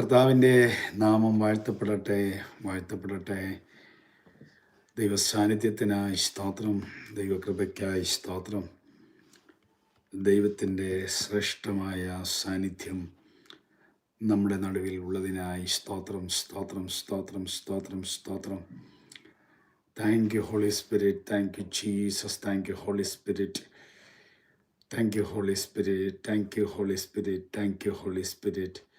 കർത്താവിന്റെ നാമം വാഴ്ത്തപ്പെടട്ടെ വാഴ്ത്തപ്പെടട്ടെ. ദൈവസാന്നിധ്യത്തിനായി സ്തോത്രം ദൈവകൃപയ്ക്കായി സ്തോത്രം. ദൈവത്തിന്റെ ശ്രേഷ്ഠമായ സാന്നിധ്യം നമ്മുടെ നടുവിൽ ഉള്ളതിനായി സ്തോത്രം സ്തോത്രം സ്തോത്രം സ്തോത്രം സ്തോത്രം. Thank you Holy Spirit thank you Jesus thank you Holy Spirit thank you Holy Spirit thank you Holy Spirit thank you Holy Spirit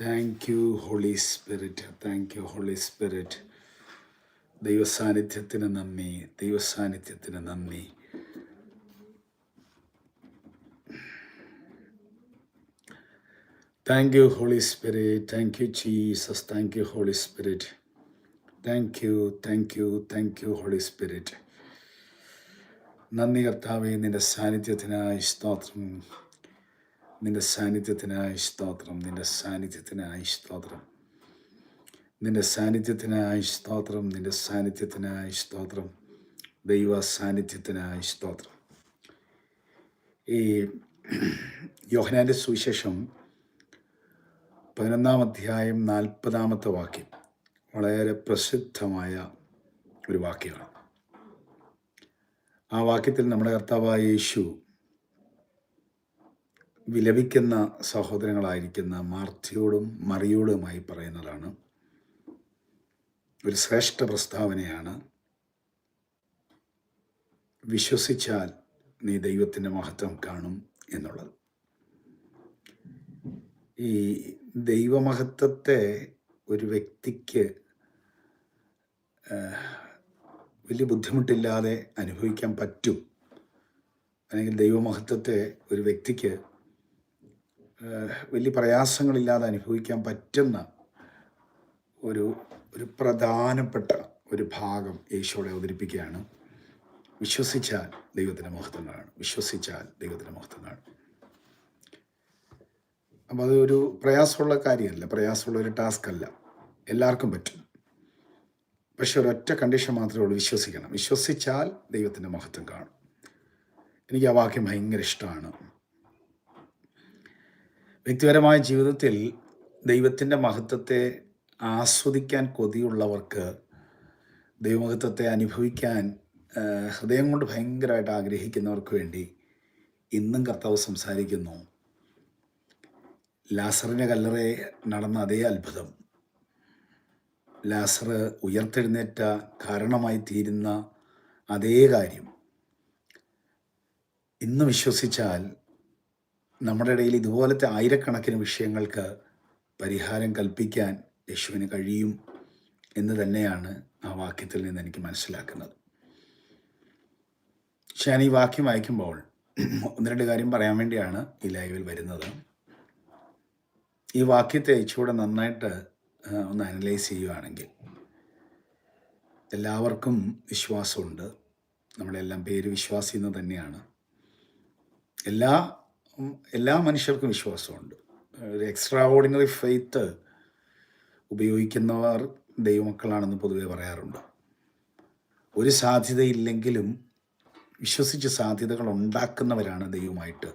thank you Holy Spirit thank you Holy Spirit ദൈവസാന്നിധ്യത്തിന് നന്ദി. ദൈവസാന്നിധ്യത്തിന് നന്ദി. Thank you Holy Spirit thank you Jesus thank you Holy Spirit thank you thank you thank you Holy Spirit നന്ദി കർത്താവെ. നിന്റെ സാന്നിധ്യത്തിനായി സ്തോത്രം. നിന്റെ സാന്നിധ്യത്തിനായി സ്തോത്രം നിന്റെ സാന്നിധ്യത്തിനായി സ്തോത്രം. നിന്റെ സാന്നിധ്യത്തിനായി സ്തോത്രം നിന്റെ സാന്നിധ്യത്തിനായി സ്തോത്രം. ദൈവ സാന്നിധ്യത്തിനായി സ്തോത്രം. ഈ യോഹനാന്റെ സുവിശേഷം പതിനൊന്നാം അധ്യായം നാൽപ്പതാമത്തെ വാക്യം വളരെ പ്രസിദ്ധമായ ഒരു വാക്യമാണ്. ആ വാക്യത്തിൽ നമ്മുടെ കർത്താവായ യേശു വിലപിക്കുന്ന സഹോദരങ്ങളായിരിക്കുന്ന മാർത്തിയോടും മറിയോടുമായി പറയുന്നതാണ്. ഒരു ശ്രേഷ്ഠ പ്രസ്താവനയാണ്. വിശ്വസിച്ചാൽ നീ ദൈവത്തിന്റെ മഹത്വം കാണും എന്നുള്ളത്. ഈ ദൈവമഹത്വത്തെ ഒരു വ്യക്തിക്ക് വലിയ ബുദ്ധിമുട്ടില്ലാതെ അനുഭവിക്കാൻ പറ്റും. അല്ലെങ്കിൽ ദൈവമഹത്വത്തെ ഒരു വ്യക്തിക്ക് വലിയ പ്രയാസങ്ങളില്ലാതെ അനുഭവിക്കാൻ പറ്റുന്ന ഒരു ഒരു പ്രധാനപ്പെട്ട ഒരു ഭാഗം യേശോടെ അവതരിപ്പിക്കുകയാണ്. വിശ്വസിച്ചാൽ ദൈവത്തിന്റെ മഹത്വം കാണും വിശ്വസിച്ചാൽ ദൈവത്തിന്റെ മഹത്വം കാണും അപ്പോൾ അതൊരു പ്രയാസമുള്ള കാര്യമല്ല. പ്രയാസമുള്ള ഒരു ടാസ്ക് അല്ല. എല്ലാവർക്കും പറ്റും. പക്ഷെ ഒരൊറ്റ കണ്ടീഷൻ മാത്രമേ ഉള്ളൂ വിശ്വസിക്കണം. വിശ്വസിച്ചാൽ ദൈവത്തിന്റെ മഹത്വം കാണും. എനിക്ക് ആ വാക്യം ഭയങ്കര ഇഷ്ടമാണ്. വ്യക്തിപരമായ ജീവിതത്തിൽ ദൈവത്തിന്റെ മഹത്വത്തെ ആസ്വദിക്കാൻ കൊതിയുള്ളവർക്ക് ദൈവമഹത്വത്തെ അനുഭവിക്കാൻ ഹൃദയം കൊണ്ട് ഭയങ്കരമായിട്ട് ആഗ്രഹിക്കുന്നവർക്ക് വേണ്ടി ഇന്നും കർത്താവ് സംസാരിക്കുന്നു. ലാസറിന്റെ കല്ലറെ നടന്ന അതേ അത്ഭുതം. ലാസർ ഉയർത്തെഴുന്നേറ്റ കാരണമായി തീരുന്ന അതേ കാര്യം. ഇന്ന് വിശ്വസിച്ചാൽ നമ്മുടെ ഇടയിൽ ഇതുപോലത്തെ ആയിരക്കണക്കിന് വിഷയങ്ങൾക്ക് പരിഹാരം കൽപ്പിക്കാൻ യേശുവിന് കഴിയും എന്ന് തന്നെയാണ് ആ വാക്യത്തിൽ നിന്ന് എനിക്ക് മനസ്സിലാക്കുന്നത്. ഞാൻ ഈ വാക്യം വായിക്കുമ്പോൾ ഒന്ന് രണ്ട് കാര്യം പറയാൻ വേണ്ടിയാണ് ഈ ലൈവിൽ വരുന്നത്. ഈ വാക്യത്തെ ഇച്ചിലൂടെ നന്നായിട്ട് ഒന്ന് അനലൈസ് ചെയ്യുകയാണെങ്കിൽ എല്ലാവർക്കും വിശ്വാസമുണ്ട്. നമ്മളെല്ലാം പേര് വിശ്വാസി എന്ന് തന്നെയാണ്. എല്ലാ എല്ലാ മനുഷ്യർക്കും വിശ്വാസമുണ്ട്. ഒരു എക്സ്ട്രാ ഓർഡിനറി ഫെയ്ത്ത് ഉപയോഗിക്കുന്നവർ ദൈവമക്കളാണെന്ന് പൊതുവെ പറയാറുണ്ട്. ഒരു സാധ്യതയില്ലെങ്കിലും വിശ്വസിച്ച് സാധ്യതകൾ ഉണ്ടാക്കുന്നവരാണ് ദൈവമായിട്ട്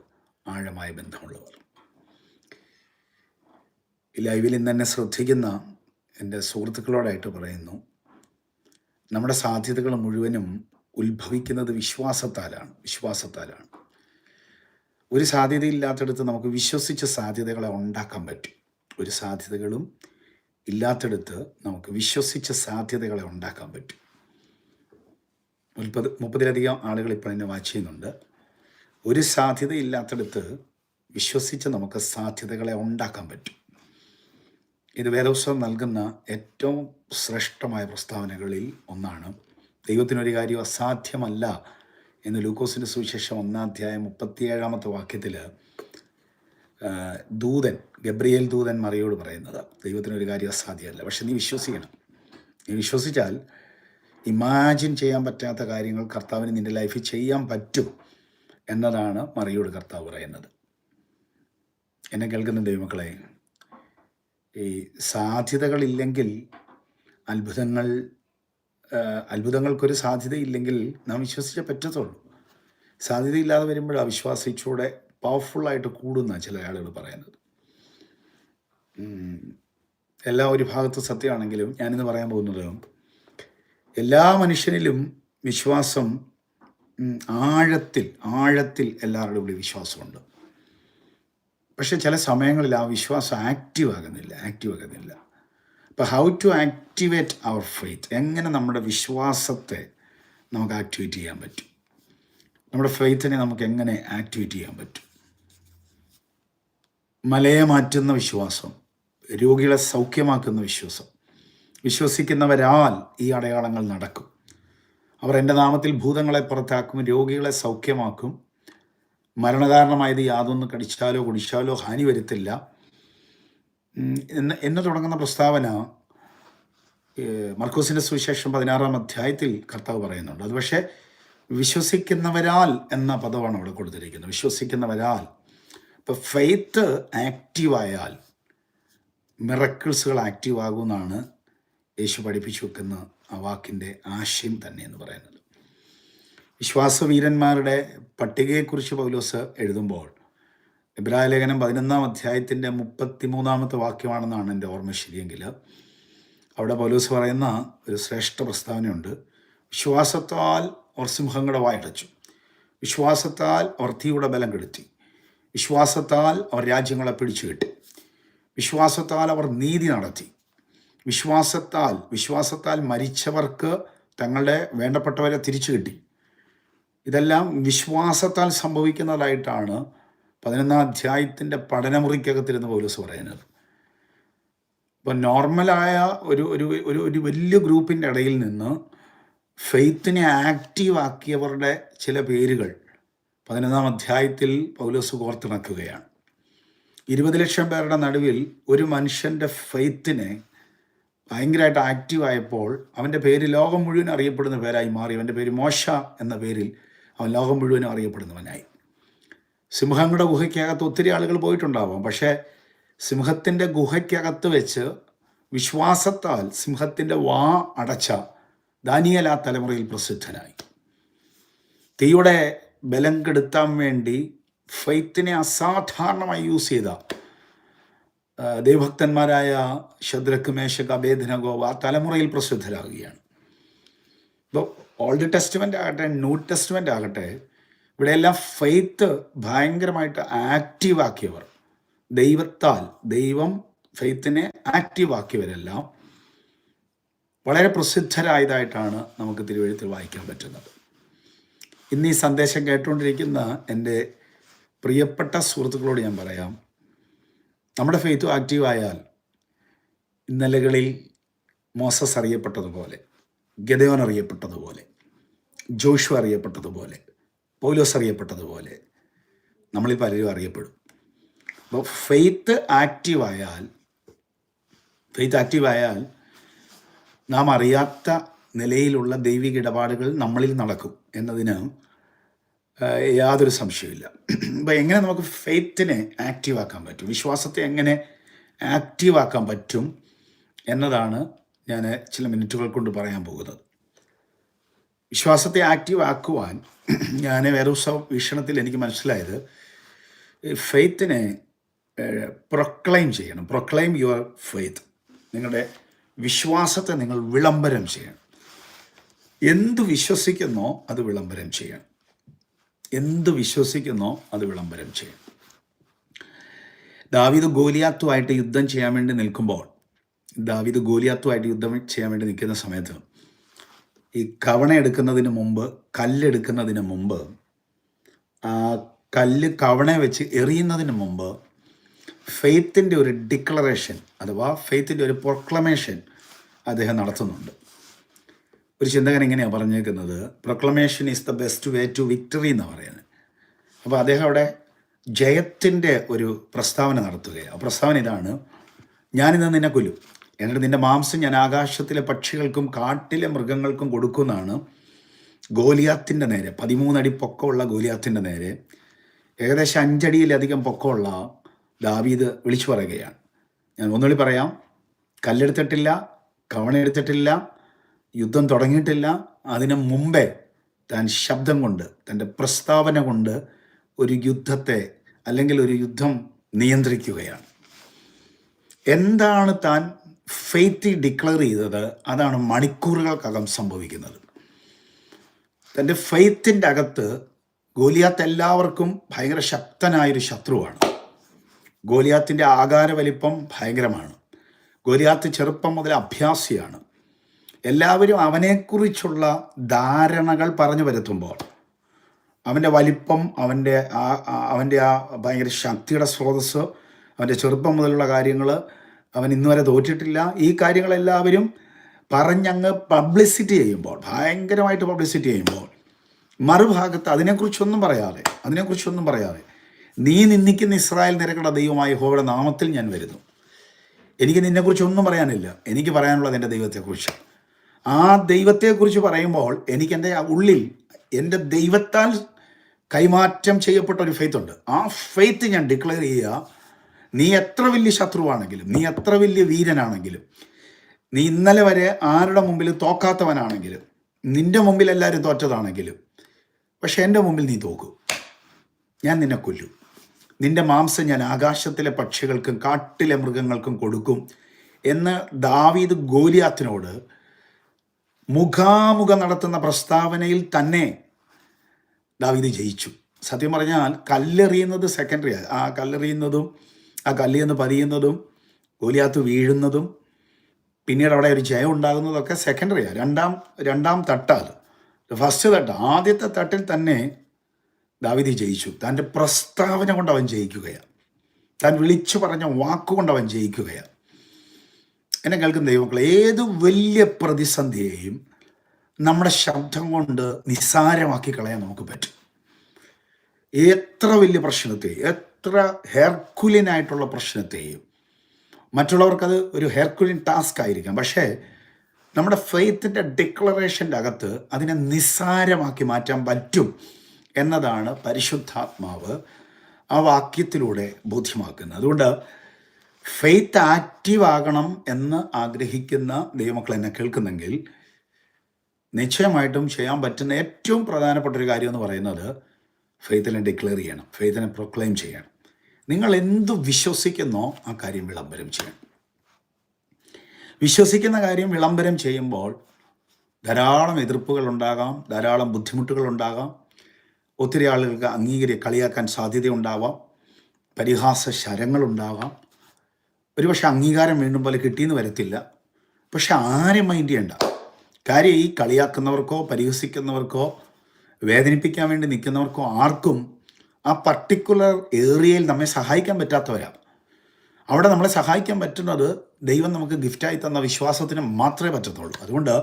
ആഴമായ ബന്ധമുള്ളവർ. ലൈവിൽ ഇന്ന് എന്നെ ശ്രദ്ധിക്കുന്ന എന്റെ സുഹൃത്തുക്കളോടായിട്ട് പറയുന്നു നമ്മുടെ സാധ്യതകൾ മുഴുവനും ഉത്ഭവിക്കുന്നത് വിശ്വാസത്താലാണ് വിശ്വാസത്താലാണ്. ഒരു സാധ്യതയില്ലാത്തടത്ത് നമുക്ക് വിശ്വസിച്ച സാധ്യതകളെ ഉണ്ടാക്കാൻ പറ്റും. ഒരു സാധ്യതകളും ഇല്ലാത്തടത്ത് നമുക്ക് വിശ്വസിച്ച സാധ്യതകളെ ഉണ്ടാക്കാൻ പറ്റും. മുപ്പത് മുപ്പതിലധികം ആളുകൾ ഇപ്പോൾ എന്നെ വാച്ച് ചെയ്യുന്നുണ്ട്. ഒരു സാധ്യത ഇല്ലാത്തടത്ത് വിശ്വസിച്ച് നമുക്ക് സാധ്യതകളെ ഉണ്ടാക്കാൻ പറ്റും. ഇത് വേദോത്സവം നൽകുന്ന ഏറ്റവും ശ്രേഷ്ഠമായ പ്രസ്താവനകളിൽ ഒന്നാണ്. ദൈവത്തിനൊരു കാര്യം അസാധ്യമല്ല എന്ന് ലൂക്കോസിന്റെ സുവിശേഷം ഒന്നാം അധ്യായം മുപ്പത്തിയേഴാമത്തെ വാക്യത്തിൽ ദൂതൻ ഗബ്രിയേൽ ദൂതൻ മറിയോട് പറയുന്നത് ദൈവത്തിനൊരു കാര്യം അസാധ്യമല്ല പക്ഷെ നീ വിശ്വസിക്കണം. നീ വിശ്വസിച്ചാൽ ഇമാജിൻ ചെയ്യാൻ പറ്റാത്ത കാര്യങ്ങൾ കർത്താവിന് നിന്റെ ലൈഫിൽ ചെയ്യാൻ പറ്റും എന്നതാണ് മറിയോട് കർത്താവ് പറയുന്നത്. എന്നെ കേൾക്കുന്ന ദൈവമക്കളെ ഈ സാധ്യതകളില്ലെങ്കിൽ അത്ഭുതങ്ങൾ അത്ഭുതങ്ങൾക്കൊരു സാധ്യതയില്ലെങ്കിൽ നാം വിശ്വസിച്ചേ പറ്റത്തുള്ളൂ. സാധ്യതയില്ലാതെ വരുമ്പോൾ അവിശ്വാസിച്ചൂടെ പവർഫുള്ളായിട്ട് കൂടുന്ന ചില ആളുകൾ പറയുന്നത്. എല്ലാ ഒരു ഭാഗത്ത് സത്യമാണെങ്കിലും ഞാനിന്ന് പറയാൻ പോകുന്നത് എല്ലാ മനുഷ്യനിലും വിശ്വാസം ആഴത്തിൽ ആഴത്തിൽ എല്ലാവരുടെ ഉള്ളിൽ വിശ്വാസമുണ്ട്. പക്ഷെ ചില സമയങ്ങളിൽ ആ വിശ്വാസം ആക്റ്റീവ് ആകുന്നില്ല ആക്റ്റീവ് ആകുന്നില്ല. അപ്പോൾ how to activate our faith എങ്ങനെ നമ്മുടെ വിശ്വാസത്തെ നമുക്ക് ആക്ടിവേറ്റ് ചെയ്യാൻ പറ്റും? നമ്മുടെ ഫെയ്ത്തിനെ നമുക്ക് എങ്ങനെ ആക്ടിവേറ്റ് ചെയ്യാൻ പറ്റും? മലയെ മാറ്റുന്ന വിശ്വാസം രോഗികളെ സൗഖ്യമാക്കുന്ന വിശ്വാസം. വിശ്വസിക്കുന്നവരാൽ ഈ അടയാളങ്ങൾ നടക്കും. അവർ എന്റെ നാമത്തിൽ ഭൂതങ്ങളെ പുറത്താക്കും രോഗികളെ സൗഖ്യമാക്കും. മരണകാരണമായത് യാതൊന്ന് കടിച്ചാലോ കുടിച്ചാലോ ഹാനി വരുത്തില്ല. എന്ന് എന്ന് തുടങ്ങുന്ന പ്രസ്താവന മർക്കോസിന്റെ സുവിശേഷം പതിനാറാം അധ്യായത്തിൽ കർത്താവ് പറയുന്നുണ്ട്. അത് പക്ഷേ വിശ്വസിക്കുന്നവരാൽ എന്ന പദമാണ് അവിടെ കൊടുത്തിരിക്കുന്നത്. വിശ്വസിക്കുന്നവരാൽ. ഇപ്പോൾ ഫെയ്ത്ത് ആക്റ്റീവായാൽ മിറക്കിൾസുകൾ ആക്റ്റീവ് ആകുമെന്നാണ് യേശു പഠിപ്പിച്ചു വെക്കുന്ന ആ വാക്കിന്റെ ആശയം തന്നെ എന്ന് പറയുന്നത്. വിശ്വാസവീരന്മാരുടെ പട്ടികയെക്കുറിച്ച് പൗലോസ് എഴുതുമ്പോൾ ഇബ്രാഹിം ലേഖനം പതിനൊന്നാം അധ്യായത്തിന്റെ മുപ്പത്തിമൂന്നാമത്തെ വാക്യമാണെന്നാണ് എന്റെ ഓർമ്മ ശരിയെങ്കിൽ. അവിടെ പൗലോസ് പറയുന്ന ഒരു ശ്രേഷ്ഠ പ്രസ്താവനയുണ്ട്. വിശ്വാസത്താൽ അവർ സിംഹങ്ങളുടെ വായടച്ചു വിശ്വാസത്താൽ അവർ തീയുടെ ബലം കെടുത്തി. വിശ്വാസത്താൽ അവർ രാജ്യങ്ങളെ പിടിച്ചു കെട്ടി. വിശ്വാസത്താൽ അവർ നീതി നടത്തി. വിശ്വാസത്താൽ വിശ്വാസത്താൽ മരിച്ചവർക്ക് തങ്ങളുടെ വേണ്ടപ്പെട്ടവരെ തിരിച്ചു കിട്ടി. ഇതെല്ലാം വിശ്വാസത്താൽ സംഭവിക്കുന്നതായിട്ടാണ് പതിനൊന്നാം അധ്യായത്തിന്റെ പഠനമുറിക്കകത്തിരുന്ന് പൗലോസ് പറയുന്നത്. ഇപ്പം നോർമലായ ഒരു ഒരു ഒരു ഒരു വലിയ ഗ്രൂപ്പിന്റെ ഇടയിൽ നിന്ന് ഫെയ്ത്തിനെ ആക്റ്റീവാക്കിയവരുടെ ചില പേരുകൾ പതിനൊന്നാം അധ്യായത്തിൽ പൗലോസ് കോർത്തിണക്കുകയാണ്. ഇരുപത് ലക്ഷം പേരുടെ നടുവിൽ ഒരു മനുഷ്യന്റെ ഫെയ്ത്തിനെ ഭയങ്കരമായിട്ട് ആക്റ്റീവായപ്പോൾ അവന്റെ പേര് ലോകം മുഴുവൻ അറിയപ്പെടുന്ന പേരായി മാറി. അവന്റെ പേര് മോശ എന്ന പേരിൽ അവൻ ലോകം മുഴുവനും അറിയപ്പെടുന്നവനായി. സിംഹങ്ങളുടെ ഗുഹയ്ക്കകത്ത് ഒത്തിരി ആളുകൾ പോയിട്ടുണ്ടാവാം. പക്ഷേ സിംഹത്തിന്റെ ഗുഹയ്ക്കകത്ത് വെച്ച് വിശ്വാസത്താൽ സിംഹത്തിന്റെ വാ അടച്ച ദാനിയൽ ആ തലമുറയിൽ പ്രസിദ്ധനായി. തീയുടെ ബലം കെടുത്താൻ വേണ്ടി ഫെയ്ത്തിനെ അസാധാരണമായി യൂസ് ചെയ്ത ദേവഭക്തന്മാരായ ശദ്രക്ക് മേശക് അബേദനഗോവ ആ തലമുറയിൽ പ്രസിദ്ധരാകുകയാണ്. ഇപ്പോൾ ഓൾഡ് ടെസ്റ്റ്മെന്റ് ആകട്ടെ ന്യൂ ടെസ്റ്റ്മെന്റ് ആകട്ടെ ഇവിടെയെല്ലാം ഫെയ്ത്ത് ഭയങ്കരമായിട്ട് ആക്റ്റീവ് ആക്കിയവർ. ദൈവത്താൽ ദൈവം ഫെയ്ത്തിനെ ആക്റ്റീവ് ആക്കിയവരെല്ലാം വളരെ പ്രസിദ്ധരായതായിട്ടാണ് നമുക്ക് തിരുവഴുത്തിൽ വായിക്കാൻ പറ്റുന്നത്. ഇന്ന് ഈ സന്ദേശം കേട്ടുകൊണ്ടിരിക്കുന്ന എന്റെ പ്രിയപ്പെട്ട സുഹൃത്തുക്കളോട് ഞാൻ പറയാം നമ്മുടെ ഫെയ്ത്ത് ആക്റ്റീവ് ആയാൽ ഇന്നലകളിൽ മോസസ് അറിയപ്പെട്ടതുപോലെ ഗതയോൻ അറിയപ്പെട്ടതുപോലെ ജോഷു അറിയപ്പെട്ടതുപോലെ പൗലോസ് അറിയപ്പെട്ടതുപോലെ നമ്മളിൽ പലരും അറിയപ്പെടും. അപ്പോൾ ഫെയ്ത്ത് ആക്റ്റീവായാൽ ഫെയ്ത്ത് ആക്റ്റീവായാൽ നാം അറിയാത്ത നിലയിലുള്ള ദൈവിക ഇടപാടുകൾ നമ്മളിൽ നടക്കും എന്നതിന് യാതൊരു സംശയമില്ല അപ്പോൾ എങ്ങനെ നമുക്ക് ഫെയ്ത്തിനെ ആക്റ്റീവാക്കാൻ പറ്റും? വിശ്വാസത്തെ എങ്ങനെ ആക്റ്റീവാക്കാൻ പറ്റും എന്നതാണ് ഞാൻ ചില മിനിറ്റുകൾ കൊണ്ട് പറയാൻ പോകുന്നത്. വിശ്വാസത്തെ ആക്റ്റീവ് ആക്കുവാൻ ഞാൻ വേറെ വീക്ഷണത്തിൽ എനിക്ക് മനസ്സിലായത് ഫെയ്ത്തിനെ പ്രൊക്ലൈം ചെയ്യണം. പ്രൊക്ലൈം യുവർ ഫെയ്ത്ത് നിങ്ങളുടെ വിശ്വാസത്തെ നിങ്ങൾ വിളംബരം ചെയ്യണം. എന്ത് വിശ്വസിക്കുന്നോ അത് വിളംബരം ചെയ്യണം. എന്ത് വിശ്വസിക്കുന്നോ അത് വിളംബരം ചെയ്യണം. ദാവിദ് ഗോലിയാത്തുമായിട്ട് യുദ്ധം ചെയ്യാൻ വേണ്ടി നിൽക്കുമ്പോൾ ദാവിദ് ഗോലിയാത്തുമായിട്ട് യുദ്ധം ചെയ്യാൻ വേണ്ടി നിൽക്കുന്ന സമയത്ത് ഈ കവണ എടുക്കുന്നതിന് മുമ്പ് കല്ലെടുക്കുന്നതിന് മുമ്പ് ആ കല്ല് കവണ വെച്ച് എറിയുന്നതിന് മുമ്പ് ഫെയ്ത്തിന്റെ ഒരു ഡിക്ലറേഷൻ അഥവാ ഫെയ്ത്തിന്റെ ഒരു പ്രൊക്ലമേഷൻ അദ്ദേഹം നടത്തുന്നുണ്ട്. ഒരു ചിന്തകൻ ഇങ്ങനെയാണ് പറഞ്ഞേക്കുന്നത്? Proclamation is the best way to victory എന്ന് പറയുന്നത് അപ്പോൾ അദ്ദേഹം അവിടെ ജയത്തിന്റെ ഒരു പ്രസ്താവന നടത്തുകയാണ്. ആ പ്രസ്താവന ഇതാണ് ഞാനിന്ന് നിന്നെ കൊല്ലും. എന്നിട്ട് നിന്റെ മാംസം ഞാൻ ആകാശത്തിലെ പക്ഷികൾക്കും കാട്ടിലെ മൃഗങ്ങൾക്കും കൊടുക്കുന്നതാണ് ഗോലിയാത്തിന്റെ നേരെ. പതിമൂന്നടി പൊക്കമുള്ള ഗോലിയാത്തിന്റെ നേരെ. ഏകദേശം അഞ്ചടിയിലധികം പൊക്കമുള്ള ദാവീദ് വിളിച്ചു പറയുകയാണ്. ഞാൻ ഒന്നുകൂടി പറയാം. കല്ലെടുത്തിട്ടില്ല കവണെടുത്തിട്ടില്ല യുദ്ധം തുടങ്ങിയിട്ടില്ല. അതിനു മുമ്പേ താൻ ശബ്ദം കൊണ്ട് തന്റെ പ്രസ്താവന കൊണ്ട് ഒരു യുദ്ധത്തെ അല്ലെങ്കിൽ ഒരു യുദ്ധം നിയന്ത്രിക്കുകയാണ്. എന്താണ് താൻ ഫെയ്ത്ത് ഡിക്ലെയർ ചെയ്തത് അതാണ് മണിക്കൂറുകൾക്കകം സംഭവിക്കുന്നത്. തന്റെ ഫെയ്ത്തിന്റെ അകത്ത് ഗോലിയാത്ത് എല്ലാവർക്കും ഭയങ്കര ശക്തനായൊരു ശത്രുവാണ്. ഗോലിയാത്തിന്റെ ആകാര വലിപ്പം ഭയങ്കരമാണ്. ഗോലിയാത്ത് ചെറുപ്പം മുതൽ അഭ്യാസിയാണ്. എല്ലാവരും അവനെക്കുറിച്ചുള്ള ധാരണകൾ പറഞ്ഞു വരുത്തുമ്പോൾ അവന്റെ വലിപ്പം അവന്റെ ആ അവന്റെ ആ ഭയങ്കര ശക്തിയുടെ സ്രോതസ്സ് അവന്റെ ചെറുപ്പം മുതലുള്ള കാര്യങ്ങൾ അവൻ ഇന്നുവരെ തോറ്റിട്ടില്ല. ഈ കാര്യങ്ങളെല്ലാവരും പറഞ്ഞങ്ങ് പബ്ലിസിറ്റി ചെയ്യുമ്പോൾ ഭയങ്കരമായിട്ട് പബ്ലിസിറ്റി ചെയ്യുമ്പോൾ മറുഭാഗത്ത് അതിനെക്കുറിച്ചൊന്നും പറയാതെ അതിനെക്കുറിച്ചൊന്നും പറയാതെ നീ നിന്ദിക്കുന്ന ഇസ്രായേൽ നിരക്കട ദൈവമായ ഹോയുടെ നാമത്തിൽ ഞാൻ വരുന്നു. എനിക്ക് നിന്നെക്കുറിച്ചൊന്നും പറയാനില്ല. എനിക്ക് പറയാനുള്ളത് എന്റെ ദൈവത്തെക്കുറിച്ച്. ആ ദൈവത്തെക്കുറിച്ച് പറയുമ്പോൾ എനിക്ക് എന്റെ ഉള്ളിൽ എന്റെ ദൈവത്താൽ കൈമാറ്റം ചെയ്യപ്പെട്ട ഒരു ഫെയ്ത്തുണ്ട് ആ ഫെയ്ത്ത് ഞാൻ ഡിക്ലെയർ ചെയ്യുക നീ എത്ര വലിയ ശത്രുവാണെങ്കിലും നീ എത്ര വലിയ വീരനാണെങ്കിലും നീ ഇന്നലെ വരെ ആരുടെ മുമ്പിൽ തോക്കാത്തവനാണെങ്കിലും നിന്റെ മുമ്പിൽ എല്ലാവരും തോറ്റതാണെങ്കിലും പക്ഷെ എന്റെ മുമ്പിൽ നീ തോക്കും. ഞാൻ നിന്നെ കൊല്ലും. നിന്റെ മാംസം ഞാൻ ആകാശത്തിലെ പക്ഷികൾക്കും കാട്ടിലെ മൃഗങ്ങൾക്കും കൊടുക്കും എന്ന് ദാവീദ് ഗോലിയാത്തിനോട് മുഖാമുഖം നടത്തുന്ന പ്രസ്താവനയിൽ തന്നെ ദാവീദ് ജയിച്ചു. സത്യം പറഞ്ഞാൽ കല്ലെറിയുന്നത് സെക്കൻഡറി ആ കല്ലെറിയുന്നതും ആ കല്ലിൽ നിന്ന് പതിയുന്നതും ഗോലിയാത്ത് വീഴുന്നതും പിന്നീട് അവിടെ ഒരു ജയം ഉണ്ടാകുന്നതൊക്കെ സെക്കൻഡറിയാണ് രണ്ടാം രണ്ടാം തട്ടാൽ ഫസ്റ്റ് തട്ട്. ആദ്യത്തെ തട്ടിൽ തന്നെ ദാവിദി ജയിച്ചു. തന്റെ പ്രസ്താവന കൊണ്ട് അവൻ ജയിക്കുകയാണ് താൻ വിളിച്ചു പറഞ്ഞ വാക്കുകൊണ്ട് അവൻ ജയിക്കുകയാണ് എന്നെ കേൾക്കുന്ന ദൈവങ്ങൾ ഏത് വലിയ പ്രതിസന്ധിയെയും നമ്മുടെ ശബ്ദം കൊണ്ട് നിസ്സാരമാക്കി കളയാൻ നമുക്ക് പറ്റും. എത്ര വലിയ പ്രശ്നത്തെ എത്ര ഹെർക്കുലിനായിട്ടുള്ള പ്രശ്നത്തെയും മറ്റുള്ളവർക്കത് ഒരു ഹെർക്കുലിൻ ടാസ്ക് ആയിരിക്കാം. പക്ഷേ നമ്മുടെ ഫെയ്ത്തിന്റെ ഡിക്ലറേഷന്റെ അകത്ത് അതിനെ നിസ്സാരമാക്കി മാറ്റാൻ പറ്റും എന്നതാണ് പരിശുദ്ധാത്മാവ് ആ വാക്യത്തിലൂടെ ബോധ്യമാക്കുന്നത്. അതുകൊണ്ട് ഫെയ്ത്ത് ആക്റ്റീവ് ആകണം എന്ന് ആഗ്രഹിക്കുന്ന ദൈവമക്കൾ എന്നെ കേൾക്കുന്നെങ്കിൽ നിശ്ചയമായിട്ടും ചെയ്യാൻ പറ്റുന്ന ഏറ്റവും പ്രധാനപ്പെട്ട ഒരു കാര്യം എന്ന് പറയുന്നത് ഫെയ്ത്തിനെ ഡിക്ലെയർ ചെയ്യണം ഫെയ്ത്തിനെ പ്രൊക്ലെയിം ചെയ്യണം. നിങ്ങൾ എന്തു വിശ്വസിക്കുന്നോ ആ കാര്യം വിളംബരം ചെയ്യണം. വിശ്വസിക്കുന്ന കാര്യം വിളംബരം ചെയ്യുമ്പോൾ ധാരാളം എതിർപ്പുകൾ ഉണ്ടാകാം ധാരാളം ബുദ്ധിമുട്ടുകൾ ഉണ്ടാകാം ഒത്തിരി ആളുകൾക്ക് അംഗീകരി കളിയാക്കാൻ സാധ്യതയുണ്ടാവാം പരിഹാസ ശരങ്ങളുണ്ടാവാം ഒരുപക്ഷെ അംഗീകാരം വീണ്ടും പോലെ കിട്ടിയെന്ന് വരത്തില്ല. പക്ഷെ ആരും മൈൻഡ് ചെയ്യണ്ട. കാര്യം ഈ കളിയാക്കുന്നവർക്കോ പരിഹസിക്കുന്നവർക്കോ വേദനിപ്പിക്കാൻ വേണ്ടി നിൽക്കുന്നവർക്കോ ആർക്കും ആ പർട്ടിക്കുലർ ഏരിയയിൽ നമ്മെ സഹായിക്കാൻ പറ്റാത്തവരാണ് അവിടെ നമ്മളെ സഹായിക്കാൻ പറ്റുന്നത് ദൈവം നമുക്ക് ഗിഫ്റ്റായി തന്ന വിശ്വാസത്തിന് മാത്രമേ പറ്റത്തുള്ളൂ. അതുകൊണ്ട്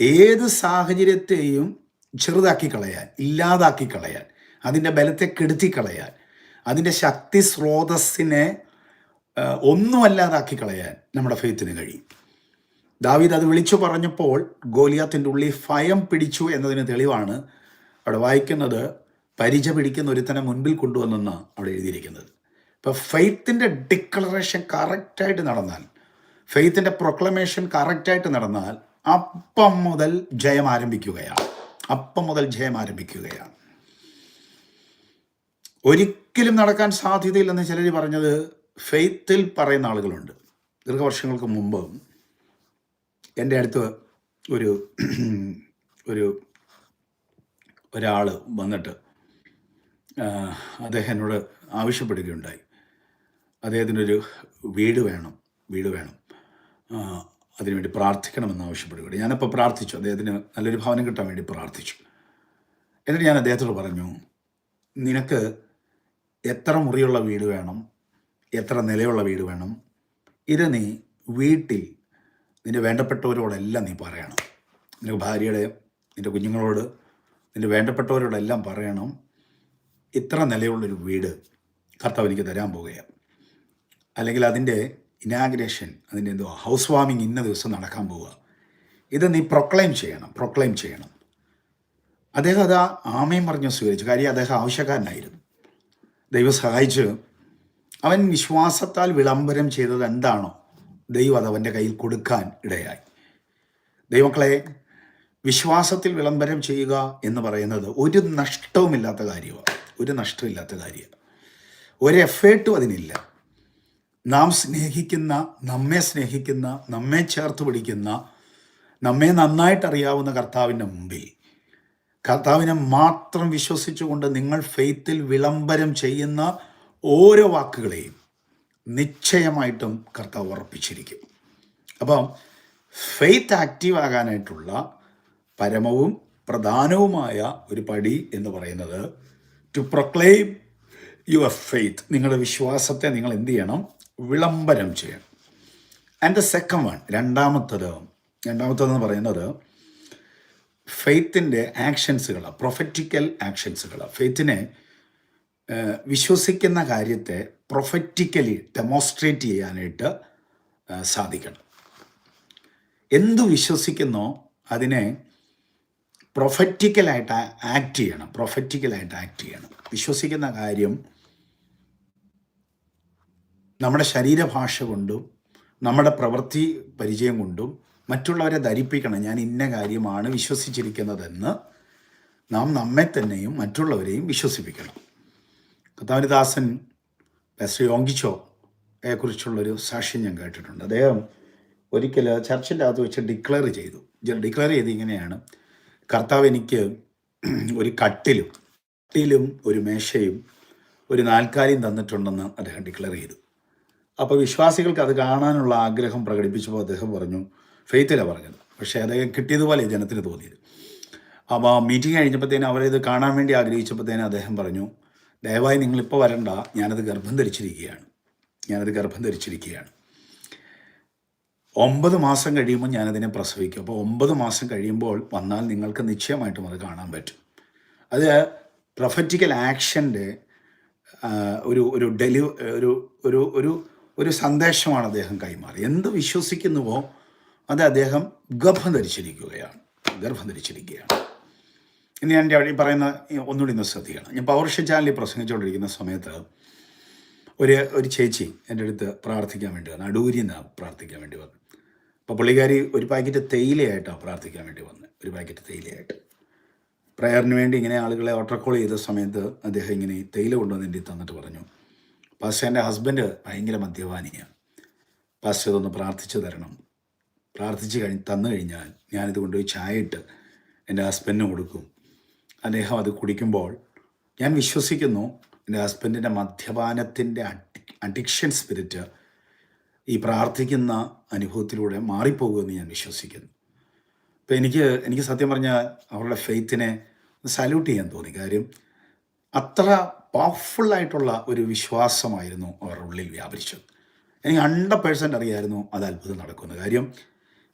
ഏത് സാഹചര്യത്തെയും ചെറുതാക്കി കളയാൻ ഇല്ലാതാക്കി കളയാൻ അതിന്റെ ബലത്തെ കെടുത്തി കളയാൻ അതിന്റെ ശക്തി സ്രോതസ്സിനെ ഒന്നുമല്ലാതാക്കി കളയാൻ നമ്മുടെ ഫെയ്ത്തിന് കഴിയും. ദാവീദ് അത് വിളിച്ചു പറഞ്ഞപ്പോൾ ഗോലിയാത്തിന്റെ ഉള്ളിൽ ഭയം പിടിച്ചു എന്നതിന് തെളിവാണ് അവിടെ വായിക്കുന്നത്. പരിച പിടിക്കുന്ന ഒരുത്തനെ മുൻപിൽ കൊണ്ടുവന്നെന്ന് അവിടെ എഴുതിയിരിക്കുന്നത്. ഇപ്പോൾ ഫെയ്ത്തിന്റെ ഡിക്ലറേഷൻ കറക്റ്റായിട്ട് നടന്നാൽ ഫെയ്ത്തിന്റെ പ്രൊക്ലമേഷൻ കറക്റ്റായിട്ട് നടന്നാൽ അപ്പം മുതൽ ജയം ആരംഭിക്കുകയാണ്. അപ്പം മുതൽ ജയം ആരംഭിക്കുകയാണ്. ഒരിക്കലും നടക്കാൻ സാധ്യതയില്ലെന്ന് ചിലർ പറഞ്ഞത് ഫെയ്ത്തിൽ പറയുന്ന ആളുകളുണ്ട്. ദീർഘവർഷങ്ങൾക്ക് മുമ്പ് എന്റെ അടുത്ത് ഒരു ഒരു ഒരാൾ വന്നിട്ട് അദ്ദേഹം എന്നോട് ആവശ്യപ്പെടുകയുണ്ടായി. അദ്ദേഹത്തിനൊരു വീട് വേണം വീട് വേണം. അതിനുവേണ്ടി പ്രാർത്ഥിക്കണമെന്ന് ആവശ്യപ്പെടുകയുണ്ട് ഞാനപ്പോൾ പ്രാർത്ഥിച്ചു. അദ്ദേഹത്തിന് നല്ലൊരു ഭവനം കിട്ടാൻ വേണ്ടി പ്രാർത്ഥിച്ചു. എന്നിട്ട് ഞാൻ അദ്ദേഹത്തോട് പറഞ്ഞു നിനക്ക് എത്ര മുറിയുള്ള വീട് വേണം എത്ര നിലയുള്ള വീട് വേണം ഇത് നീ വീട്ടിൽ നിന്റെ വേണ്ടപ്പെട്ടവരോടെല്ലാം നീ പറയണം. നിന്റെ ഭാര്യയുടെ നിന്റെ കുഞ്ഞുങ്ങളോട് നിന്റെ വേണ്ടപ്പെട്ടവരോടെല്ലാം പറയണം ഇത്ര നിലയുള്ളൊരു വീട് കർത്താവ് എനിക്ക് തരാൻ പോവുകയാണ്. അല്ലെങ്കിൽ അതിന്റെ ഇനാഗ്രേഷൻ അതിന്റെ എന്തോ ഹൗസ് വാമിങ് ഇന്ന ദിവസം നടക്കാൻ പോവുക. ഇത് നീ പ്രൊക്ലെയിം ചെയ്യണം പ്രൊക്ലെയിം ചെയ്യണം. അദ്ദേഹം അത് ആമയും പറഞ്ഞു സ്വീകരിച്ചു. കാര്യം അദ്ദേഹം ആവശ്യക്കാരനായിരുന്നു. ദൈവം സഹായിച്ച് അവൻ വിശ്വാസത്താൽ വിളംബരം ചെയ്തത് എന്താണോ ദൈവം അത് അവന്റെ കയ്യിൽ കൊടുക്കാൻ ഇടയായി. ദൈവക്കളെ വിശ്വാസത്തിൽ വിളംബരം ചെയ്യുക എന്ന് പറയുന്നത് ഒരു നഷ്ടവുമില്ലാത്ത കാര്യമാണ്. ഒരു നഷ്ടമില്ലാത്ത കാര്യമാണ് ഒരു എഫേർട്ടും അതിനില്ല. നാം സ്നേഹിക്കുന്ന നമ്മെ സ്നേഹിക്കുന്ന നമ്മെ ചേർത്ത് പിടിക്കുന്ന നമ്മെ നന്നായിട്ട് അറിയാവുന്ന കർത്താവിന്റെ മുമ്പിൽ കർത്താവിനെ മാത്രം വിശ്വസിച്ചുകൊണ്ട് നിങ്ങൾ ഫെയ്ത്തിൽ വിളംബരം ചെയ്യുന്ന ഓരോ വാക്കുകളെയും നിശ്ചയമായിട്ടും കർത്താവ് ഉറപ്പിച്ചിരിക്കും. അപ്പം ഫെയ്ത്ത് ആക്റ്റീവ് ആകാനായിട്ടുള്ള പരമവും പ്രധാനവുമായ ഒരു പടി എന്ന് പറയുന്നത് ടു പ്രൊക്ലെയിം യുവർ ഫെയ്ത്ത് നിങ്ങളുടെ വിശ്വാസത്തെ നിങ്ങൾ എന്ത് ചെയ്യണം? വിളംബരം ചെയ്യണം. ആൻഡ് ദ സെക്കൻഡ് വൺ രണ്ടാമത്തത് രണ്ടാമത്തതെന്ന് പറയുന്നത് ഫെയ്ത്തിന്റെ ആക്ഷൻസുകൾ പ്രൊഫറ്റിക്കൽ ആക്ഷൻസുകൾ ഫെയ്ത്തിനെ വിശ്വസിക്കുന്ന കാര്യത്തെ പ്രൊഫറ്റിക്കലി ഡെമോൺസ്ട്രേറ്റ് ചെയ്യാനായിട്ട് സാധിക്കണം. എന്തു വിശ്വസിക്കുന്നോ അതിനെ പ്രൊഫറ്റിക്കലായിട്ട് ആക്ട് ചെയ്യണം പ്രൊഫറ്റിക്കലായിട്ട് ആക്ട് ചെയ്യണം. വിശ്വസിക്കുന്ന കാര്യം നമ്മുടെ ശരീരഭാഷ കൊണ്ടും നമ്മുടെ പ്രവൃത്തി പരിചയം കൊണ്ടും മറ്റുള്ളവരെ ധരിപ്പിക്കണം. ഞാൻ ഇന്ന കാര്യമാണ് വിശ്വസിച്ചിരിക്കുന്നതെന്ന് നാം നമ്മെ തന്നെയും മറ്റുള്ളവരെയും വിശ്വസിപ്പിക്കണം. കഥാവിദാസൻ ശ്രീ ഓങ്കിച്ചോ കുറിച്ചുള്ളൊരു സാക്ഷ്യം ഞാൻ കേട്ടിട്ടുണ്ട്. അദ്ദേഹം ഒരിക്കൽ ചർച്ചിന്റെ അകത്ത് വെച്ച് ഡിക്ലെയർ ചെയ്തു. ഡിക്ലെയർ ചെയ്ത് ഇങ്ങനെയാണ് കർത്താവ് എനിക്ക് ഒരു കട്ടിലും കട്ടിലും ഒരു മേശയും ഒരു നാൽക്കാലിയും തന്നിട്ടുണ്ടെന്ന് അദ്ദേഹം ഡിക്ലെയർ ചെയ്തു. അപ്പോൾ വിശ്വാസികൾക്ക് അത് കാണാനുള്ള ആഗ്രഹം പ്രകടിപ്പിച്ചപ്പോൾ അദ്ദേഹം പറഞ്ഞു ഫെയ്ത്തിലാണ് പറഞ്ഞത്. പക്ഷേ അദ്ദേഹം കിട്ടിയതുപോലെ ജനത്തിന് തോന്നിയത്. അപ്പോൾ മീറ്റിംഗ് കഴിഞ്ഞപ്പോഴത്തേനും അവരിത് കാണാൻ വേണ്ടി ആഗ്രഹിച്ചപ്പോഴത്തേനും അദ്ദേഹം പറഞ്ഞു ദയവായി നിങ്ങളിപ്പോൾ വരണ്ട ഞാനത് ഗർഭം ധരിച്ചിരിക്കുകയാണ്. ഞാനത് ഗർഭം ധരിച്ചിരിക്കുകയാണ്. ഒമ്പത് മാസം കഴിയുമ്പോൾ ഞാനതിനെ പ്രസവിക്കും. അപ്പോൾ ഒമ്പത് മാസം കഴിയുമ്പോൾ വന്നാൽ നിങ്ങൾക്ക് നിശ്ചയമായിട്ടും അത് കാണാൻ പറ്റും. അത് പ്രൊഫറ്റിക്കൽ ആക്ഷന്റെ ഒരു ഒരു ഡെലി ഒരു ഒരു ഒരു ഒരു സന്ദേശമാണ് അദ്ദേഹം കൈമാറി എന്ത് വിശ്വസിക്കുന്നുവോ അത് അദ്ദേഹം ഗർഭം ധരിച്ചിരിക്കുകയാണ്. ഗർഭം ധരിച്ചിരിക്കുകയാണ്. ഇനി ഞാൻ ഈ പറയുന്ന ഒന്നുകൂടി ഒന്ന് ശ്രദ്ധിക്കണം. ഞാൻ പൗർഷ ചാനലിൽ പ്രസംഗിച്ചുകൊണ്ടിരിക്കുന്ന സമയത്ത് ഒരു ഒരു ചേച്ചി എന്റെ അടുത്ത് പ്രാർത്ഥിക്കാൻ വേണ്ടി വന്നു. അടൂരിന്ന് പ്രാർത്ഥിക്കാൻ വേണ്ടി വന്നു. അപ്പോൾ പുള്ളിക്കാരി ഒരു പാക്കറ്റ് തേയിലയായിട്ടാണ് പ്രാർത്ഥിക്കാൻ വേണ്ടി വന്നത് ഒരു പാക്കറ്റ് തേയിലയായിട്ട്. പ്രയറിന് വേണ്ടി ഇങ്ങനെ ആളുകളെ ഓട്ടർക്കോൾ ചെയ്ത സമയത്ത് അദ്ദേഹം ഇങ്ങനെ തേയില കൊണ്ടുവന്ന് എന്റെ തന്നിട്ട് പറഞ്ഞു പാസ്റ്റർ എന്റെ ഹസ്ബൻഡ് ഭയങ്കര മദ്യപാനിയാണ്. പാസ്റ്റർ ഇതൊന്ന് പ്രാർത്ഥിച്ചു തരണം. പ്രാർത്ഥിച്ച് കഴിഞ്ഞ് തന്നു കഴിഞ്ഞാൽ ഞാനിത് കൊണ്ടുപോയി ചായ ഇട്ട് എന്റെ ഹസ്ബൻഡിന് കൊടുക്കും. അദ്ദേഹം അത് കുടിക്കുമ്പോൾ ഞാൻ വിശ്വസിക്കുന്നു എന്റെ ഹസ്ബൻഡിന്റെ മദ്യപാനത്തിന്റെ അഡിക്ഷൻ സ്പിരിറ്റ് ഈ പ്രാർത്ഥിക്കുന്ന അനുഭവത്തിലൂടെ മാറിപ്പോകുമെന്ന് ഞാൻ വിശ്വസിക്കുന്നു. അപ്പോൾ എനിക്ക് എനിക്ക് സത്യം പറഞ്ഞാൽ അവരുടെ ഫെയ്ത്തിനെ സല്യൂട്ട് ചെയ്യാൻ തോന്നി. കാര്യം അത്ര പവർഫുള്ളായിട്ടുള്ള ഒരു വിശ്വാസമായിരുന്നു അവരുടെ ഉള്ളിൽ വ്യാപരിച്ചത്. എനിക്ക് ഹൺഡ്രഡ് പേഴ്സന്റ് അറിയായിരുന്നു അത് അത്ഭുതം നടക്കുന്നത് കാര്യം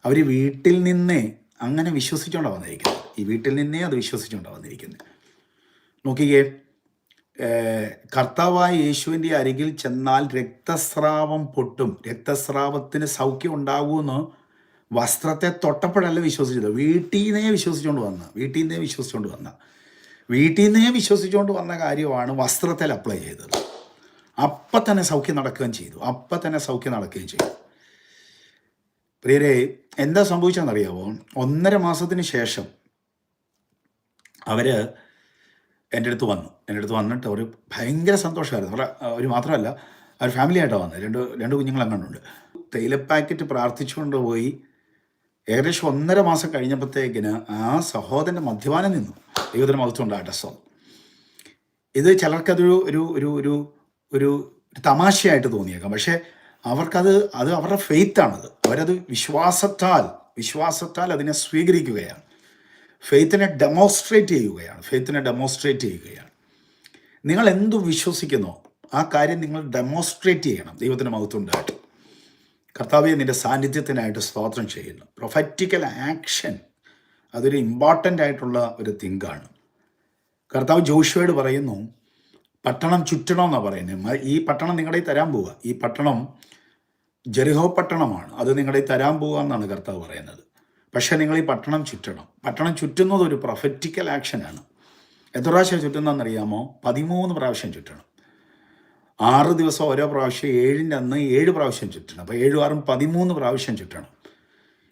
അവർ വീട്ടിൽ നിന്നേ അങ്ങനെ വിശ്വസിച്ചുകൊണ്ടാണ് വന്നിരിക്കുന്നത്. ഈ വീട്ടിൽ നിന്നേ അത് വിശ്വസിച്ചുകൊണ്ടാണ് വന്നിരിക്കുന്നത്. നോക്കിക്കേ കർത്താവായ യേശുവിന്റെ അരികിൽ ചെന്നാൽ രക്തസ്രാവം പൊട്ടും. രക്തസ്രാവത്തിന് സൗഖ്യം ഉണ്ടാകുമെന്ന് വസ്ത്രത്തെ തൊട്ടപ്പോഴല്ല വിശ്വസിച്ചത്. വീട്ടിൽ നിന്നേ വിശ്വസിച്ചുകൊണ്ട് വന്ന വീട്ടിൽ നിന്നേ വിശ്വസിച്ചുകൊണ്ട് വന്ന വീട്ടിൽ നിന്നേ വിശ്വസിച്ചുകൊണ്ട് വന്ന കാര്യമാണ് വസ്ത്രത്തിൽ അപ്ലൈ ചെയ്തത്. അപ്പം തന്നെ സൗഖ്യം നടക്കുകയും ചെയ്തു. അപ്പം തന്നെ സൗഖ്യം നടക്കുകയും ചെയ്തു. പ്രിയരെ എന്താ സംഭവിച്ചതെന്നറിയാവോ? ഒന്നര മാസത്തിന് ശേഷം അവർ എന്റെ അടുത്ത് വന്നു. എന്റെ അടുത്ത് വന്നിട്ട് ഒരു ഭയങ്കര സന്തോഷമായിരുന്നു. അവരെ അവർ മാത്രമല്ല അവർ ഫാമിലി ആയിട്ടാണ് വന്നത്. രണ്ട് രണ്ട് കുഞ്ഞുങ്ങൾ അങ്ങോട്ടുണ്ട് തേയില പാക്കറ്റ് പ്രാർത്ഥിച്ചുകൊണ്ട് പോയി. ഏകദേശം ഒന്നര മാസം കഴിഞ്ഞപ്പോഴത്തേക്കിന് ആ സഹോദരന്റെ മദ്യപാനം നിന്നു. ദൈവത്തിന് മതത്തുണ്ട് ആ സോ ഇത് ചിലർക്കതൊരു ഒരു ഒരു ഒരു ഒരു തമാശയായിട്ട് തോന്നിയേക്കാം. പക്ഷേ അവർക്കത് അത് അവരുടെ ഫെയ്ത്താണത് അവരത് വിശ്വാസത്താൽ വിശ്വാസത്താൽ അതിനെ സ്വീകരിക്കുകയാണ്. ഫെയ്ത്തിനെ ഡെമോൺസ്ട്രേറ്റ് ചെയ്യുകയാണ് ഫെയ്ത്തിനെ ഡെമോൺസ്ട്രേറ്റ് ചെയ്യുകയാണ്. നിങ്ങൾ എന്തു വിശ്വസിക്കുന്നോ ആ കാര്യം നിങ്ങൾ ഡെമോൺസ്ട്രേറ്റ് ചെയ്യണം ദൈവത്തിന് മഹത്വമുണ്ടായിട്ട് കർത്താവെ നിന്റെ സാന്നിധ്യത്തിനായിട്ട് സ്തോത്രം ചെയ്യുന്നു. പ്രൊഫറ്റിക്കൽ ആക്ഷൻ അതൊരു ഇമ്പോർട്ടന്റ് ആയിട്ടുള്ള ഒരു തിങ്കാണ്. കർത്താവ് ജോഷുവയോട് പറയുന്നു പട്ടണം ചുറ്റണമെന്നാണ് പറയുന്നത് ഈ പട്ടണം നിങ്ങളുടെ തരാൻ പോവുക. ഈ പട്ടണം ജെറിഹോ പട്ടണമാണ്. അത് നിങ്ങളുടെ തരാൻ പോവുക എന്നാണ് കർത്താവ് പറയുന്നത്. പക്ഷേ നിങ്ങൾ ഈ പട്ടണം ചുറ്റണം. പട്ടണം ചുറ്റുന്നത് ഒരു പ്രൊഫറ്റിക്കൽ ആക്ഷനാണ് എത്ര പ്രാവശ്യം ചുറ്റുന്നതെന്നറിയാമോ? പതിമൂന്ന് പ്രാവശ്യം ചുറ്റണം. ആറ് ദിവസം ഓരോ പ്രാവശ്യം ഏഴിന്റെ അന്ന് ഏഴ് പ്രാവശ്യം ചുറ്റണം. അപ്പോൾ ഏഴ് ആറും പതിമൂന്ന് പ്രാവശ്യം ചുറ്റണം.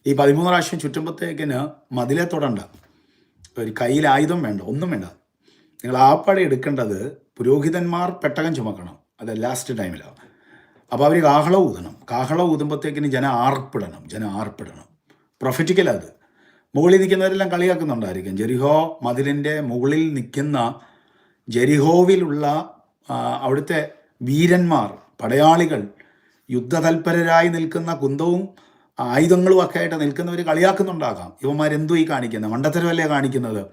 ഈ പതിമൂന്ന് പ്രാവശ്യം ചുറ്റുമ്പോഴത്തേക്കിന് മതിലെ തൊടണ്ട. ഒരു കയ്യിൽ ആയുധം വേണ്ട ഒന്നും വേണ്ട. നിങ്ങൾ ആപ്പാടെ എടുക്കേണ്ടത് പുരോഹിതന്മാർ പെട്ടകം ചുമക്കണം. അത് ലാസ്റ്റ് ടൈമിലാണ് അപ്പോൾ അവർ കാഹളം ഊതണം. കാഹളം ഊതുമ്പോഴത്തേക്കിന് ജനം ആർപ്പിടണം ജനം ആർപ്പിടണം. പ്രൊഫറ്റിക്കൽ അത് മുകളിൽ നിൽക്കുന്നവരെല്ലാം കളിയാക്കുന്നുണ്ടായിരിക്കും. ജെറിഹോ മതിലിന്റെ മുകളിൽ നിൽക്കുന്ന ജെരിഹോവിലുള്ള അവിടുത്തെ വീരന്മാർ പടയാളികൾ യുദ്ധതൽപരരായി നിൽക്കുന്ന കുന്തവും ആയുധങ്ങളും ഒക്കെ ആയിട്ട് നിൽക്കുന്നവർ കളിയാക്കുന്നുണ്ടാകാം. ഇവന്മാരെന്തു ഈ കാണിക്കുന്നത് മണ്ടത്തരമല്ലേ കാണിക്കുന്നത്?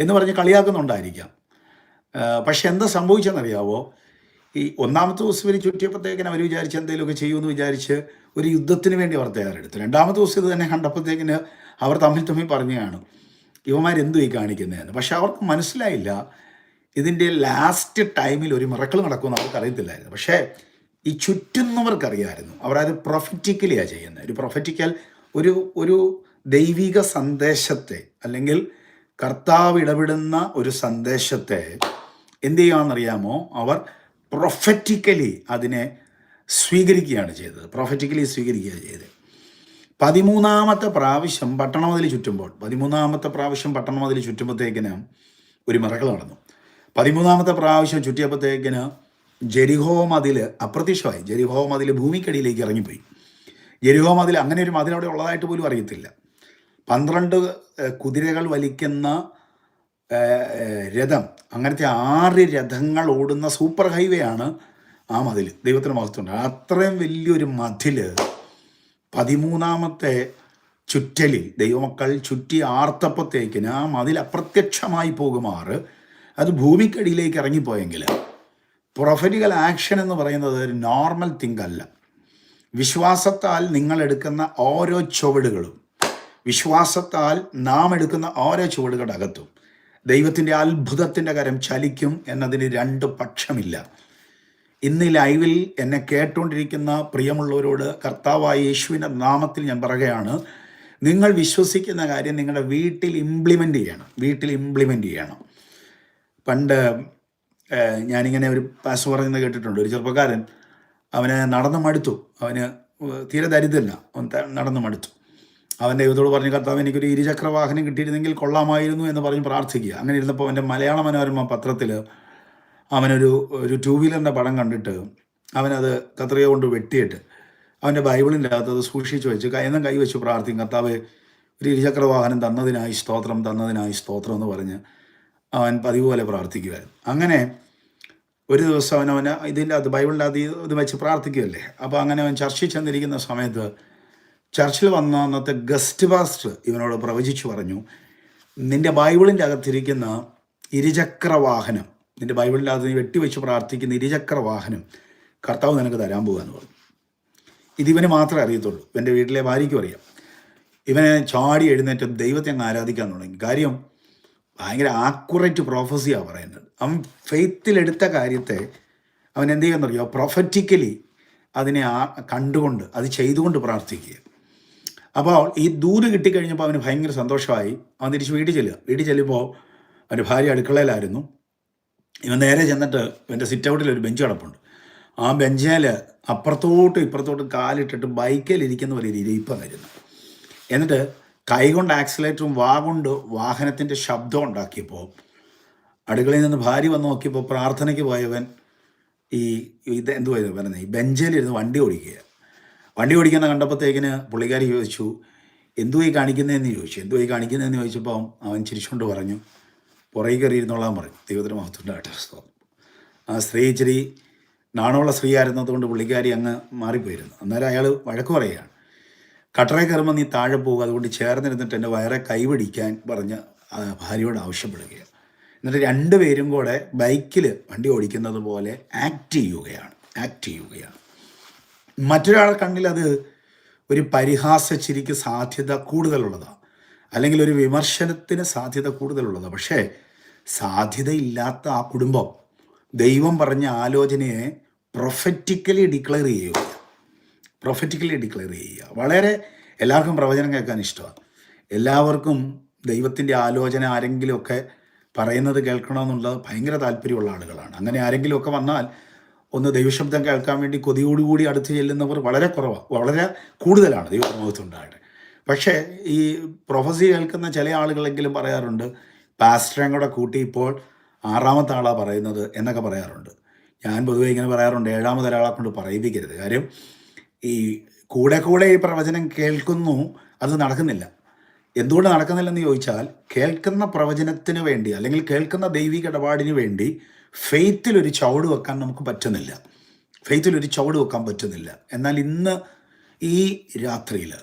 എന്ന് പറഞ്ഞ് കളിയാക്കുന്നുണ്ടായിരിക്കാം. പക്ഷെ എന്താ സംഭവിച്ചെന്നറിയാവോ? ഈ ഒന്നാമത്തെ ദിവസം ഇവർ ചുറ്റിയപ്പോഴത്തേക്കിന് അവർ വിചാരിച്ച് എന്തെങ്കിലുമൊക്കെ ചെയ്യുമെന്ന് വിചാരിച്ച് ഒരു യുദ്ധത്തിന് വേണ്ടി അവർ തയ്യാറെടുത്തു. രണ്ടാമത്തെ ദിവസം ഇത് തന്നെ കണ്ടപ്പോഴത്തേക്കിന് അവർ തമ്മിൽ തമ്മിൽ പറഞ്ഞതാണ് ഇവന്മാരെന്തു ഈ കാണിക്കുന്നതെന്ന്? പക്ഷെ അവർക്ക് മനസ്സിലായില്ല ഇതിന്റെ ലാസ്റ്റ് ടൈമിൽ ഒരു മിറക്കൾ നടക്കുമെന്ന് അവർക്ക് അറിയത്തില്ലായിരുന്നു. പക്ഷേ ഈ ചുറ്റുന്നവർക്കറിയായിരുന്നു അവർ അത് പ്രൊഫറ്റിക്കലിയാണ് ചെയ്യുന്നത്. ഒരു പ്രൊഫറ്റിക്കൽ ഒരു ഒരു ദൈവിക സന്ദേശത്തെ അല്ലെങ്കിൽ കർത്താവ് ഇടപെടുന്ന ഒരു സന്ദേശത്തെ എന്ത് ചെയ്യുകയാണെന്നറിയാമോ അവർ പ്രൊഫറ്റിക്കലി അതിനെ സ്വീകരിക്കുകയാണ് ചെയ്തത്. പ്രൊഫറ്റിക്കലി സ്വീകരിക്കുകയാണ് ചെയ്തത്. പതിമൂന്നാമത്തെ പ്രാവശ്യം പട്ടണമതിൽ ചുറ്റുമ്പോൾ പതിമൂന്നാമത്തെ പ്രാവശ്യം പട്ടണമതിൽ ചുറ്റുമ്പോഴത്തേക്കിന് ഒരു മിറകൾ നടന്നു. പതിമൂന്നാമത്തെ പ്രാവശ്യം ചുറ്റിയപ്പോഴത്തേക്കിന് ജെരിഹോ മതിൽ അപ്രത്യക്ഷമായി. ജെരിഹോ മതിൽ ഭൂമിക്കടിയിലേക്ക് ഇറങ്ങിപ്പോയി. ജെരിഹോ മതിൽ അങ്ങനെ ഒരു മതിൽ അവിടെ ഉള്ളതായിട്ട് പോലും അറിയത്തില്ല. പന്ത്രണ്ട് കുതിരകൾ വലിക്കുന്ന രഥം. അങ്ങനത്തെ ആറ് രഥങ്ങൾ ഓടുന്ന സൂപ്പർ ഹൈവേ ആണ് ആ മതിൽ ദൈവത്തിന് മഹത്വമുണ്ട്. അത്രയും വലിയൊരു മതിൽ പതിമൂന്നാമത്തെ ചുറ്റലിൽ ദൈവമക്കൾ ചുറ്റി ആർത്തപ്പത്തേക്കിന് ആ മതിൽ അപ്രത്യക്ഷമായി പോകുമാറ്. അത് ഭൂമിക്കടിയിലേക്ക് ഇറങ്ങിപ്പോയെങ്കിൽ പ്രൊഫറ്റിക്കൽ ആക്ഷൻ എന്ന് പറയുന്നത് ഒരു നോർമൽ തിങ്ക് അല്ല. വിശ്വാസത്താൽ നിങ്ങൾ എടുക്കുന്ന ഓരോ ചുവടുകളും വിശ്വാസത്താൽ നാം എടുക്കുന്ന ഓരോ ചുവടുകളുടെ അകത്തും. ദൈവത്തിന്റെ അത്ഭുതത്തിന്റെ കരം ചലിക്കും എന്നതിന് രണ്ട് പക്ഷമില്ല. ഇന്ന് ലൈവിൽ എന്നെ കേട്ടുകൊണ്ടിരിക്കുന്ന പ്രിയമുള്ളവരോട് കർത്താവായ യേശുവിന്റെ നാമത്തിൽ ഞാൻ പറയുകയാണ് നിങ്ങൾ വിശ്വസിക്കുന്ന കാര്യം നിങ്ങളുടെ വീട്ടിൽ ഇംപ്ലിമെന്റ് ചെയ്യണം വീട്ടിൽ ഇംപ്ലിമെന്റ് ചെയ്യണം. പണ്ട് ഞാനിങ്ങനെ ഒരു പാസ് പറയുന്നത് കേട്ടിട്ടുണ്ട്. ഒരു ചെറുപ്പക്കാരൻ അവന് നടന്നു മടുത്തു. അവന് തീരെ ദരിദ്രല്ല. അവൻ നടന്നു മടുത്തു. അവൻ ദൈവത്തോട് പറഞ്ഞു കർത്താവ് എനിക്കൊരു ഇരുചക്ര വാഹനം കിട്ടിയിരുന്നെങ്കിൽ കൊള്ളാമായിരുന്നു എന്ന് പറഞ്ഞ് പ്രാർത്ഥിക്കുക. അങ്ങനെ ഇരുന്നപ്പോൾ അവന്റെ മലയാള മനോരമ പത്രത്തിൽ അവനൊരു ഒരു ടൂ വീലറിന്റെ പടം കണ്ടിട്ട് അവനത് കത്രിക കൊണ്ട് വെട്ടിയിട്ട് അവന്റെ ബൈബിളിന്റെ അകത്ത് അത് സൂക്ഷിച്ച് വെച്ച് എന്നും കൈവച്ച് പ്രാർത്ഥിക്കും കർത്താവ് ഒരു ഇരുചക്ര വാഹനം തന്നതിനായി സ്തോത്രം തന്നതിനായി സ്തോത്രം എന്ന് പറഞ്ഞ് അവൻ പതിവ് പോലെ പ്രാർത്ഥിക്കുമായിരുന്നു അങ്ങനെ ഒരു ദിവസം അവൻ അവൻ ഇതിന്റെ അത് ബൈബിളിന്റെ ഇത് ഇത് വെച്ച് പ്രാർത്ഥിക്കുകയല്ലേ? അപ്പോൾ അങ്ങനെ അവൻ ചർച്ചിൽ ചെന്നിരിക്കുന്ന സമയത്ത് ചർച്ചിൽ വന്ന അന്നത്തെ ഗസ്റ്റ് പാസ്റ്റർ ഇവനോട് പ്രവചിച്ചു പറഞ്ഞു നിന്റെ ബൈബിളിന്റെ അകത്തിരിക്കുന്ന ഇരുചക്ര വാഹനം നിന്റെ ബൈബിളിന്റെ അകത്ത് നീ വെട്ടിവെച്ച് പ്രാർത്ഥിക്കുന്ന ഇരുചക്ര വാഹനം കർത്താവ് നിനക്ക് തരാൻ പോകുകയെന്ന് പറഞ്ഞു. ഇതിവന് മാത്രമേ അറിയത്തുള്ളൂ. എന്റെ വീട്ടിലെ ഭാര്യയ്ക്കും അറിയാം. ഇവനെ ചാടി എഴുന്നേറ്റ് ദൈവത്തെ അങ്ങ് ആരാധിക്കാൻ തുടങ്ങി. കാര്യം ഭയങ്കര ആക്യുറേറ്റ് പ്രോഫസിയാണ് പറയുന്നത്. അവൻ ഫെയ്ത്തിലെടുത്ത കാര്യത്തെ അവൻ എന്ത് ചെയ്യുന്നറിയോ പ്രൊഫറ്റിക്കലി അതിനെ ആ കണ്ടുകൊണ്ട് അത് ചെയ്തുകൊണ്ട് പ്രാർത്ഥിക്കുക അപ്പോൾ ഈ ദൂത് കിട്ടിക്കഴിഞ്ഞപ്പോൾ അവന് ഭയങ്കര സന്തോഷമായി. അവൻ തിരിച്ച് വീട്ടിൽ ചെല്ലുക. വീട്ടിൽ ചെല്ലുമ്പോൾ അവന്റെ ഭാര്യ അടുക്കളയിലായിരുന്നു. ഇവൻ നേരെ ചെന്നിട്ട് ഇവന്റെ സിറ്റ് ഔട്ടിൽ ഒരു ബെഞ്ച് കിടപ്പുണ്ട്. ആ ബെഞ്ചേൽ അപ്പുറത്തോട്ടും ഇപ്പുറത്തോട്ടും കാലിട്ടിട്ട് ബൈക്കിലിരിക്കുന്ന പോലെ ഒരു ഇരിപ്പം വരുന്നു. എന്നിട്ട് കൈകൊണ്ട് ആക്സിലേറ്ററും വാ കൊണ്ട് വാഹനത്തിന്റെ ശബ്ദം ഉണ്ടാക്കിയപ്പോൾ അടുക്കളയിൽ നിന്ന് ഭാര്യ വന്ന് നോക്കിയപ്പോൾ പ്രാർത്ഥനയ്ക്ക് പോയവൻ ഈ ഇത് എന്തുവായിരുന്നു പറയുന്നത് ഈ ബെഞ്ചിലിരുന്ന് വണ്ടി ഓടിക്കുക വണ്ടി ഓടിക്കുന്ന കണ്ടപ്പോഴത്തേക്കിന് പുള്ളിക്കാരി ചോദിച്ചു എന്തു ഈ കാണിക്കുന്നതെന്ന് ചോദിച്ചു. എന്തു കാണിക്കുന്നതെന്ന് ചോദിച്ചപ്പോൾ അവൻ ചിരിച്ചുകൊണ്ട് പറഞ്ഞു പുറകെ കയറിയിരുന്നോളാൻ പറഞ്ഞു. ദൈവത്തിന് മഹത്വണ്ടാകട്ടെ സ്തോത്രം. ആ സ്ത്രീ ഇച്ചിരി നാണമുള്ള സ്ത്രീ ആയിരുന്നതുകൊണ്ട് പുള്ളിക്കാരി അങ്ങ് മാറിപ്പോയിരുന്നു. അന്നേരം അയാൾ വഴക്ക് പറയുകയാണ് കട്ടറെ കയറുമ്പോൾ നീ താഴെ പോകുക. അതുകൊണ്ട് ചേർന്നിരുന്നിട്ട് എന്റെ വയറെ കൈപിടിക്കാൻ പറഞ്ഞ് ഭാര്യയോട് ആവശ്യപ്പെടുകയാണ്. എന്നിട്ട് രണ്ടുപേരും കൂടെ ബൈക്കിൽ വണ്ടി ഓടിക്കുന്നത് പോലെ ആക്ട് ചെയ്യുകയാണ് ആക്ട് ചെയ്യുകയാണ്. മറ്റൊരാളെ കണ്ണിൽ അത് ഒരു പരിഹാസ ചിരിക്ക് സാധ്യത കൂടുതലുള്ളതാണ്. അല്ലെങ്കിൽ ഒരു വിമർശനത്തിന് സാധ്യത കൂടുതലുള്ളതാണ്. പക്ഷേ സാധ്യതയില്ലാത്ത ആ കുടുംബം ദൈവം പറഞ്ഞ ആലോചനയെ പ്രൊഫറ്റിക്കലി ഡിക്ലെയർ ചെയ്യുക. പ്രൊഫറ്റിക്കലി ഡിക്ലെയർ ചെയ്യുക. വളരെ എല്ലാവർക്കും പ്രവചനം കേൾക്കാൻ ഇഷ്ടമാണ്. എല്ലാവർക്കും ദൈവത്തിന്റെ ആലോചന ആരെങ്കിലുമൊക്കെ പറയുന്നത് കേൾക്കണമെന്നുള്ളത് ഭയങ്കര താല്പര്യമുള്ള ആളുകളാണ്. അങ്ങനെ ആരെങ്കിലുമൊക്കെ വന്നാൽ ഒന്ന് ദൈവശബ്ദം കേൾക്കാൻ വേണ്ടി കൊതിയോടുകൂടി അടുത്ത് ചെല്ലുന്നവർ വളരെ കുറവാണ് വളരെ കൂടുതലാണ് ദൈവപ്രമുഖത്തുണ്ടായിട്ട് പക്ഷേ ഈ പ്രൊഫസി കേൾക്കുന്ന ചില ആളുകളെങ്കിലും പറയാറുണ്ട് പാസ്റ്ററേയും കൂടെ കൂട്ടി ഇപ്പോൾ ആറാമത്തെ ആളാണ് പറയുന്നത് എന്നൊക്കെ പറയാറുണ്ട്. ഞാൻ പൊതുവേ ഇങ്ങനെ പറയാറുണ്ട് ഏഴാമത് ഒരാളെ കൊണ്ട് പറയിപ്പിക്കരുത്. കാര്യം ഈ കൂടെ കൂടെ ഈ പ്രവചനം കേൾക്കുന്നു അത് നടക്കുന്നില്ല. എന്തുകൊണ്ട് നടക്കുന്നില്ലെന്ന് ചോദിച്ചാൽ കേൾക്കുന്ന പ്രവചനത്തിന് വേണ്ടി അല്ലെങ്കിൽ കേൾക്കുന്ന ദൈവിക ഇടപാടിന് വേണ്ടി ഫെയ്ത്തിൽ ഒരു ചവിട് വെക്കാൻ നമുക്ക് പറ്റുന്നില്ല. ഫെയ്ത്തിൽ ഒരു ചവിട് വെക്കാൻ പറ്റുന്നില്ല. എന്നാൽ ഇന്ന് ഈ രാത്രിയിൽ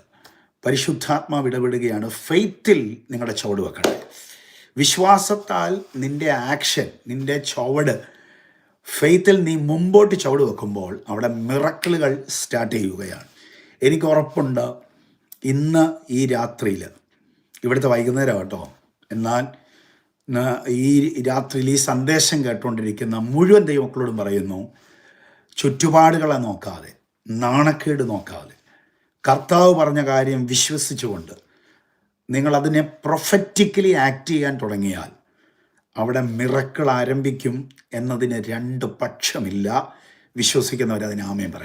പരിശുദ്ധാത്മാവ് ഇടപെടുകയാണ്. ഫെയ്ത്തിൽ നിങ്ങളുടെ ചവട് വെക്കണം വിശ്വാസത്താൽ നിന്റെ ആക്ഷൻ നിന്റെ ചവട് ഫെയ്ത്തിൽ നീ മുമ്പോട്ട് ചവട് വെക്കുമ്പോൾ അവിടെ മിറക്കിളുകൾ സ്റ്റാർട്ട് ചെയ്യുകയാണ്. എനിക്ക് ഉറപ്പുണ്ട് ഇന്ന് ഈ രാത്രിയിൽ ഇവിടുത്തെ വൈകുന്നേരം കേട്ടോ എന്നാൽ ഈ രാത്രിയിൽ ഈ സന്ദേശം കേട്ടുകൊണ്ടിരിക്കുന്ന മുഴുവൻ ദൈവമക്കളോടും പറയുന്നു ചുറ്റുപാടുകളെ നോക്കാതെ നാണക്കേട് നോക്കാതെ കർത്താവ് പറഞ്ഞ കാര്യം വിശ്വസിച്ചുകൊണ്ട് നിങ്ങൾ അതിനെ പ്രൊഫറ്റിക്കലി ആക്ട് ചെയ്യാൻ തുടങ്ങിയാൽ അവിടെ മിറക്കൾ ആരംഭിക്കും എന്നതിന് രണ്ട് പക്ഷമില്ല. വിശ്വസിക്കുന്നവർ അതിന് പറയാം